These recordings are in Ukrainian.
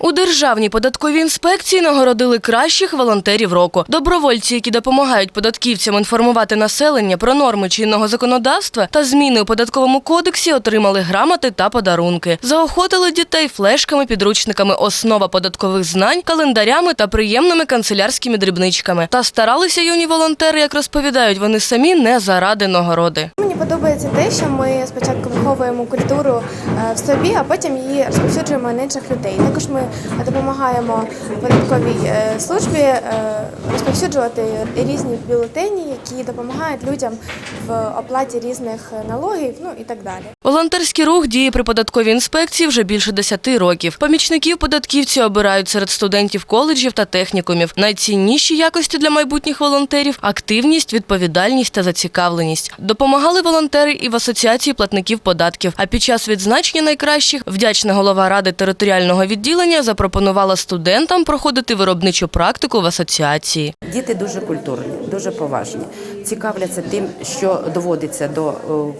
У Державній податковій інспекції нагородили кращих волонтерів року. Добровольці, які допомагають податківцям інформувати населення про норми чинного законодавства та зміни у податковому кодексі, отримали грамоти та подарунки. Заохотили дітей флешками, підручниками основа податкових знань, календарями та приємними канцелярськими дрібничками. Та старалися юні волонтери, як розповідають вони самі, не заради нагороди. Мені подобається те, що ми спочатку виховуємо культуру е, в собі, а потім її розповсюджуємо на інших людей. Також ми допомагаємо податковій е, службі е, розповсюджувати різні бюлетені, які допомагають людям в оплаті різних налогів, ну і так далі. Волонтерський рух діє при податковій інспекції вже більше 10 років. Помічників податківці обирають серед студентів коледжів та технікумів. Найцінніші якості для майбутніх волонтерів активність, відповідальність та зацікавленість. Допомагали волонтери і в асоціації платників податків. А під час відзначення найкращих вдячна голова ради територіального відділення запропонувала студентам проходити виробничу практику в асоціації. Діти дуже культурні, дуже поважні, цікавляться тим, що доводиться до е,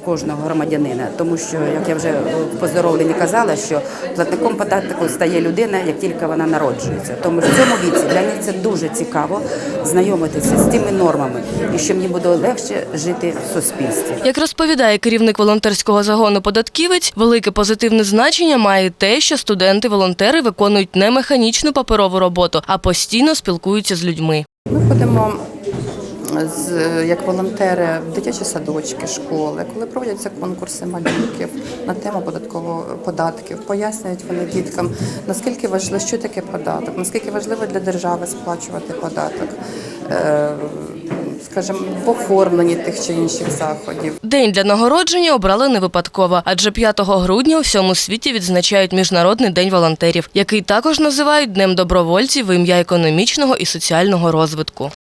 кожного громадянина. Тому що, як я вже в поздоровленні казала, що платником податку стає людина, як тільки вона народжується. Тому в цьому віці для них це дуже цікаво знайомитися з тими нормами, і що мені буде легше жити в суспільстві. Як розповідає керівник волонтерського загону податківець, велике позитивне значення має те, що студенти-волонтери виконують не механічну паперову роботу, а постійно спілкуються з людьми. Ми ходимо як волонтери в дитячі садочки, школи, коли проводяться конкурси малюнків на тему податкового податків, пояснюють вони діткам наскільки важливо, що таке податок, наскільки важливо для держави сплачувати податок, е, скажімо, в оформленні тих чи інших заходів. День для нагородження обрали не випадково, адже 5 грудня у всьому світі відзначають Міжнародний день волонтерів, який також називають Днем добровольців в ім'я економічного і соціального розвитку.